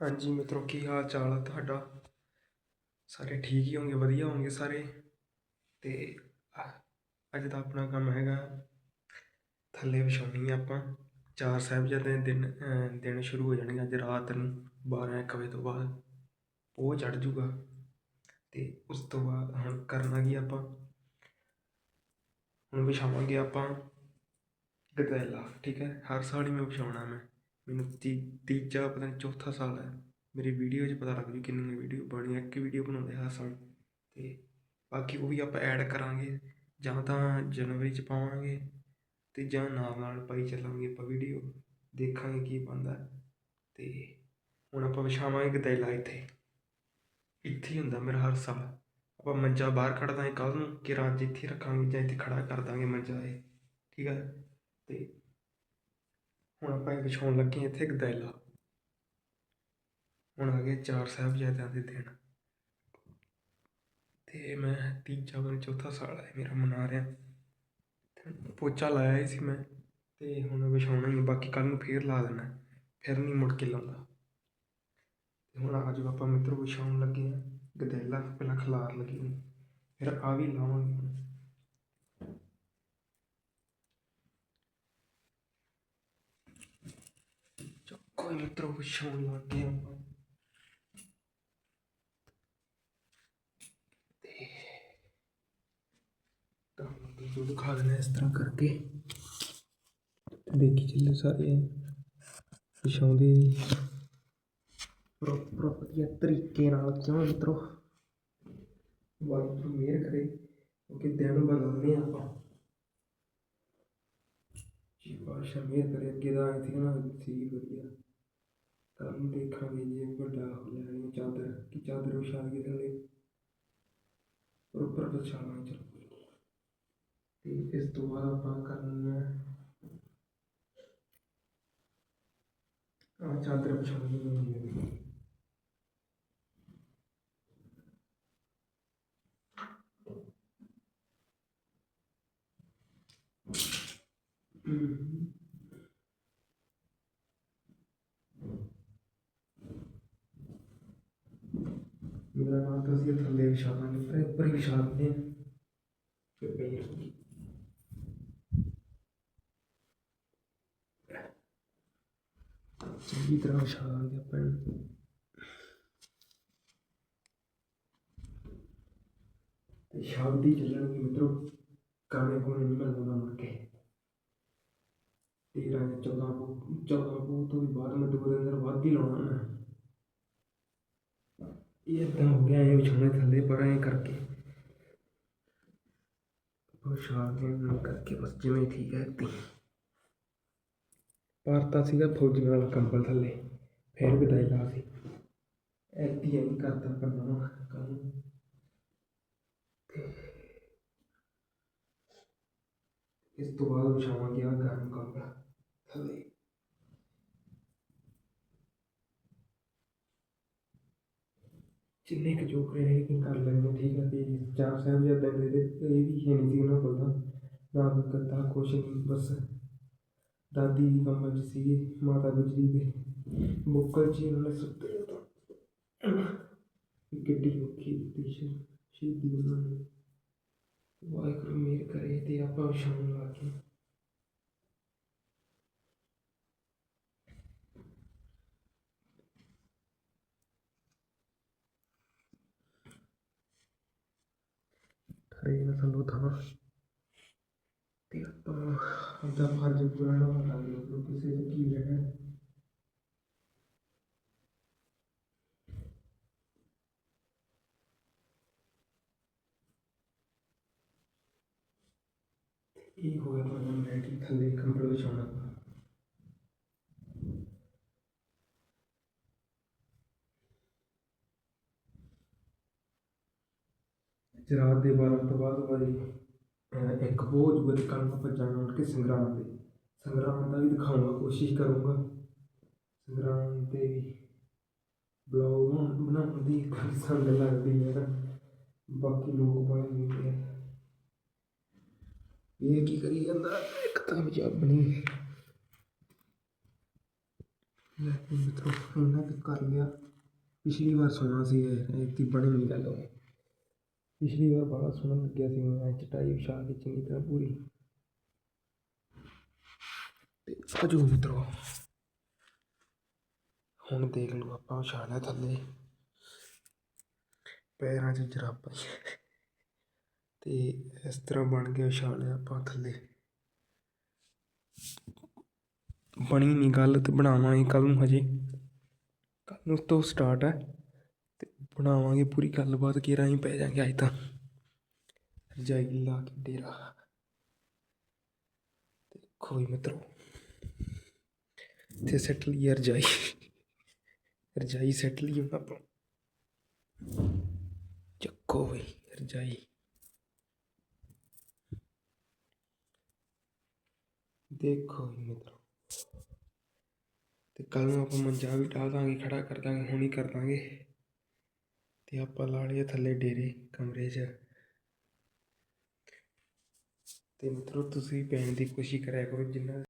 ਹਾਂਜੀ ਮਿੱਤਰੋ, ਕੀ ਹਾਲ ਚਾਲ ਆ ਤੁਹਾਡਾ? ਸਾਰੇ ਠੀਕ ਹੀ ਹੋਣਗੇ, ਵਧੀਆ ਹੋਣਗੇ ਸਾਰੇ? ਤੇ ਅੱਜ ਦਾ ਆਪਣਾ ਕੰਮ ਹੈਗਾ, ਥੱਲੇ ਵਿਛਾਉਣੀ ਆਪਾਂ। ਚਾਰ ਸਾਹਿਬਜ਼ਾਦੇ ਦਿਨ ਦਿਨ ਸ਼ੁਰੂ ਹੋ ਜਾਣਗੇ ਅੱਜ ਰਾਤ ਨੂੰ 12 ਇੱਕ ਵਜੇ ਤੋਂ ਬਾਅਦ। ਉਹ ਚੜ ਜੂਗਾ। ਤੇ ਉਸ ਤੋਂ ਬਾਅਦ ਹੁਣ ਕਰਨਾ ਕੀ ਆਪਾਂ? ਹੁਣ ਵਿਛਾਵਾਂਗੇ ਆਪਾਂ ਗਦੈਲਾ, ਠੀਕ ਹੈ? ਹਰ ਸਾਲ ਹੀ ਮੈਂ ਵਿਛਾਉਣਾ ਮੈਂ। ਮੈਨੂੰ ਤੀ, ਤੀਜਾ ਪਤਾ ਨਹੀਂ ਚੌਥਾ ਸਾਲ ਹੈ। ਮੇਰੀ ਵੀਡੀਓ 'ਚ ਪਤਾ ਲੱਗ ਜੂ ਕਿੰਨੀਆਂ ਵੀਡੀਓ ਬਣੀਆਂ, ਇੱਕ ਵੀਡੀਓ ਬਣਾਉਂਦੇ ਹਰ ਸਾਲ। ਅਤੇ ਬਾਕੀ ਉਹ ਵੀ ਆਪਾਂ ਐਡ ਕਰਾਂਗੇ, ਜਾਂ ਤਾਂ ਜਨਵਰੀ 'ਚ ਪਾਵਾਂਗੇ ਅਤੇ ਜਾਂ ਨਾਲ ਨਾਲ ਪਾਈ ਚੱਲਾਂਗੇ ਆਪਾਂ ਵੀਡੀਓ ਦੇਖਾਂਗੇ ਕੀ ਬਣਦਾ। ਅਤੇ ਹੁਣ ਆਪਾਂ ਵਿਛਾਵਾਂਗੇ ਗਦੈਲਾ ਇੱਥੇ। ਇੱਥੇ ਹੀ ਹੁੰਦਾ ਮੇਰਾ ਹਰ ਸਾਲ। ਆਪਾਂ ਮੰਜਾ ਬਾਹਰ ਕੱਢ ਦਾਂਗੇ ਕੱਲ ਨੂੰ, ਕਿ ਰਾਤ ਇੱਥੇ ਰੱਖਾਂਗੇ ਜਾਂ ਇੱਥੇ ਖੜਾ ਕਰ ਦਾਂਗੇ ਮੰਜਾ ਇਹ। ਠੀਕ ਹੈ ਤੇ ਹੁਣ ਆਪਾਂ ਵਿਛਾਉਣ ਲੱਗੇ ਹਾਂ ਇੱਥੇ ਗਦੈਲਾ ਹੁਣ ਆ ਗਏ ਚਾਰ ਸਾਹਿਬਜ਼ਾਦਿਆਂ ਦੇ ਦਿਨ। ਤੇ ਮੈਂ ਤੀਜਾ ਬਨ ਚੌਥਾ ਸਾਲ ਹੈ ਮੇਰਾ ਮਨਾ ਰਿਹਾ। ਪੋਚਾ ਲਾਇਆ ਹੀ ਸੀ ਮੈਂ, ਤੇ ਹੁਣ ਵਿਛਾਉਣਾ ਹੀ ਬਾਕੀ ਕੱਲ ਨੂੰ ਫੇਰ ਲਾ ਦੇਣਾ, ਫਿਰ ਨਹੀਂ ਮੁੜ ਕੇ ਲਾਉਂਦਾ। ਤੇ ਹੁਣ ਅੱਜ ਆਪਾਂ ਮਿੱਤਰੋ ਵਿਛਾਉਣ ਲੱਗੇ ਹਾਂ ਗਦੈਲਾ ਪਹਿਲਾਂ ਖਲਾਰ ਲੱਗੀ ਫਿਰ ਆ ਵੀ ਲਾਵਾਂਗੇ ਹੁਣ ਕੋਈ ਮਿੱਤਰੋ ਵਿਛਾਉਣ ਲੱਗੇ ਹਾਂ ਆਪਾਂ ਤੇ ਤੁਹਾਨੂੰ ਵੀਡੀਓ ਦਿਖਾ ਦੇਣਾ ਇਸ ਤਰ੍ਹਾਂ ਕਰਕੇ ਦੇਖੀ ਚੱਲੇ ਸਾਰੇ ਵਿਛਾਉਂਦੇ ਪ੍ਰੋਪਰ ਵਧੀਆ ਤਰੀਕੇ ਨਾਲ ਕਿਉਂ ਮਿੱਤਰੋ ਵਾਹਿਗੁਰੂ ਮਿਹਰ ਕਰੇ ਕਿਉਂਕਿ ਦਿਨ ਬਦਲਦੇ ਆ ਆਪਾਂ ਜੀ ਬਾਦਸ਼ਾਹ ਮਿਹਰ ਕਰੇ ਅੱਗੇ ਦਾ ਆਇਆ ਸੀ ਨਾ ਸੀ ਵਧੀਆ ਕੱਲ ਦੇਖਾਂਗੇ ਜੇ ਵੱਡਾ ਹੋ ਲੈਣੀ ਚਾਦਰ, ਕਿ ਚਾਦਰ ਵਿਛਾ ਕੇ ਥੱਲੇ ਪ੍ਰੋਪਰ ਵਿਛਾਵਾਂਗੇ ਚਲੋ ਤੇ ਇਸ ਤੋਂ ਬਾਅਦ ਆਪਾਂ ਕਰਨੀ ਆ ਚਾਦਰ ਵਿਛਾਉਣੀ ਹੈ ਹਮ। ਮੇਰਾ ਨਾਮ ਤਾਂ ਸੀ ਥੱਲੇ ਵਿਛਾ ਦਾਂਗੇ ਪਰ ਉੱਪਰ ਹੀ ਵਿਛਾ ਦਿੰਦੇ ਹਾਂ ਫਿਰ ਪਈ ਚੰਗੀ ਤਰ੍ਹਾਂ ਵਿਛਾ ਦਾਂਗੇ ਆਪਾਂ। ਤੇ ਸ਼ਬਦੀ ਚੱਲਣਗੇ ਮਿੱਤਰੋ ਕਾਣੇ ਕੋਣੇ ਨਹੀਂ ਮਿਲਦਾ ਮੁੜ ਕੇ। ਤੇਰਾਂ ਜਾਂ ਚੌਦਾਂ ਪੋ ਚੌਦਾਂ ਪੋ ਤੋਂ ਵੀ ਬਾਅਦ ਮੈਂ ਦੋ ਦਿਨ ਅੰਦਰ ਵੱਧ ਹੀ ਲਾਉਣਾ ਇਹ ਏਦਾਂ ਹੋ ਗਿਆ, ਇਹ ਵਿਛਾਉਣੇ ਥੱਲੇ, ਪਰ ਐਂ ਕਰਕੇ। ਪੋਸ਼ਾਕ ਨਾਲ ਕਰਕੇ ਬਸ ਜਿਵੇਂ ਠੀਕ ਹੈ ਤੀ ਪਾਰਤਾ ਸੀਗਾ ਫੌਜੀ ਨਾਲ ਕੰਬਲ ਥੱਲੇ, ਫੇਰ ਵਿਦਾਈ ਲਾ ਸੀ। ਐਤੀ ਐਂ ਕਰਦਾ ਕਰਨਾ ਕੰਮ ਇਸ ਤੋਂ ਬਾਅਦ ਵਿਛਾਵਾਂਗੇ ਆ ਗਰਮ ਕੰਬਲ ਥੱਲੇ। ਜਿੰਨੇ ਕੁ ਜੋਕਰੇ ਨੇ ਕਿ ਕਰ ਲੈਂਦੇ ਠੀਕ ਹੈ ਤੇ ਚਾਰ ਸਾਹਿਬਜ਼ਾਦਿਆਂ ਦੇ ਦੇ ਇਹ ਵੀ ਹੈ ਨਹੀਂ ਸੀ ਉਹਨਾਂ ਕੋਲ ਤਾਂ। ਨਾ ਕੋਈ ਗੱਦਾ, ਕੁਛ ਨਹੀਂ ਬਸ ਦਾਦੀ ਦੀ ਕੰਬਲ 'ਚ ਸੀ ਮਾਤਾ ਗੁਜਰੀ ਦੇ। ਬੁੱਕਲ 'ਚ ਹੀ ਉਹਨਾਂ ਨੇ ਸੁੱਤੇ ਤਾਂ। ਕਿੱਡੀ ਔਖੀ ਦਿੱਤੀ ਸ਼ਹੀਦੀ ਉਹਨਾਂ ਨੇ। ਵਾਹਿਗੁਰੂ ਮਿਹਰ ਕਰੇ ਤੇ ਆਪਾਂ ਸ਼ਾਮ ਲਾ ਕੇ ਠਰੇ ਨਾ ਥੱਲੋਂ ਥਾਂ ਤੇ ਆਪਾਂ ਆਪਦਾ ਫਰਜ਼ ਪੂਰਾ ਨਿਭਾਵਾਂਗੇ ਉਹ ਕਿਸੇ ਇਹ ਹੋ ਗਿਆ ਤੁਹਾਡਾ ਮੈਟੀ ਥੱਲੇ ਕੰਬਲ ਵਿਛਾਉਣਾ। ਅੱਜ ਰਾਤ ਦੇ 12 ਤੋਂ ਬਾਅਦ ਵਾਰੀ ਇੱਕ ਬਹੁਤ ਜੁਗਤ ਕੱਲ ਨੂੰ ਆਪਾਂ ਉੱਠ ਕੇ ਸੰਗਰਾਮ ਤੇ। ਸੰਗਰਾਮ ਦਾ ਵੀ ਦਿਖਾਉਣਾ ਕੋਸ਼ਿਸ਼ ਕਰੂੰਗਾ। ਸੰਗਰਾਮ ਤੇ ਵੀ ਬਲੌਗ ਬਣਾਉਣ ਦੀ ਸੰਗ ਲੱਗਦੀ ਹੈ ਨਾ। ਬਾਕੀ ਲੋਕ ਬੜੇ ਹੁੰਦੇ ਆ ਇਹ ਕੀ ਕਰੀ ਜਾਂਦਾ? ਇੱਕ ਤਾਂ ਵਿੱਚ ਆਪਣੀ ਲੈ, ਮਿੱਤਰੋ, ਇੰਨਾ ਕੁ ਕਰ ਲਿਆ। ਪਿਛਲੀ ਵਾਰ ਸੁਣਾ ਸੀ ਇਹ ਇਤਨੀ ਬਣੀ ਨਹੀਂ ਗੱਲ ਉਹ। ਪਿਛਲੀ ਵਾਰ ਬੜਾ ਸੋਹਣਾ ਲੱਗਿਆ ਸੀ ਮੈਂ ਚਟਾਈ ਵਿਛਾ ਕੇ ਚੰਗੀ ਤਰ੍ਹਾਂ ਪੂਰੀ। ਤੇ ਆਜੋ ਮਿੱਤਰੋ, ਹੁਣ ਦੇਖ ਲਓ ਆਪਾਂ ਵਿਛਾ ਲਿਆ ਥੱਲੇ। ਪੈਰਾਂ 'ਚ ਜਰਾਬਾਂ ਤੇ ਇਸ ਤਰ੍ਹਾਂ ਬਣ ਗਿਆ ਵਿਛਾ ਲਿਆ ਆਪਾਂ ਥੱਲੇ। ਬਣੀ ਨਹੀਂ ਗੱਲ ਤੇ ਬਣਾਵਾਂਗੇ ਕੱਲ ਨੂੰ ਹਜੇ। ਕੱਲ ਨੂੰ ਤੋਂ ਸਟਾਰਟ ਹੈ। ਬਣਾਵਾਂਗੇ, ਪੂਰੀ ਗੱਲਬਾਤ ਕੀ ਰਾਹੀਂ ਪੈ ਜਾਾਂਗੇ ਅੱਜ ਤਾਂ। ਰਜਾਈ ਲਾ ਕੇ ਡੇਰਾ। ਦੇਖੋ ਵੀ ਮਿੱਤਰੋ ਤੇ ਸੈੱਟ ਲਈ ਰਜਾਈ। ਰਜਾਈ ਸੈੱਟ ਲਈ ਹੁਣ ਆਪਾਂ। ਚੱਕੋ ਬਈ ਰਜਾਈ। ਦੇਖੋ ਵੀ ਮਿੱਤਰੋ। ਤੇ ਕੱਲ ਨੂੰ ਆਪਾਂ ਮੰਜਾ ਵੀ ਢਾ ਦਾਂਗੇ, ਖੜਾ ਕਰ ਦਾਂਗੇ, ਹੁਣੀ ਕਰ ਦਾਂਗੇ। ਅਤੇ ਆਪਾਂ ਲਾ ਲਈਏ ਥੱਲੇ ਡੇਰੇ, ਕਮਰੇ 'ਚ। ਅਤੇ ਮਿੱਤਰੋ, ਤੁਸੀਂ ਪੈਣ ਦੀ ਕੋਸ਼ਿਸ਼ ਕਰਿਆ ਕਰੋ ਜਿੰਨਾ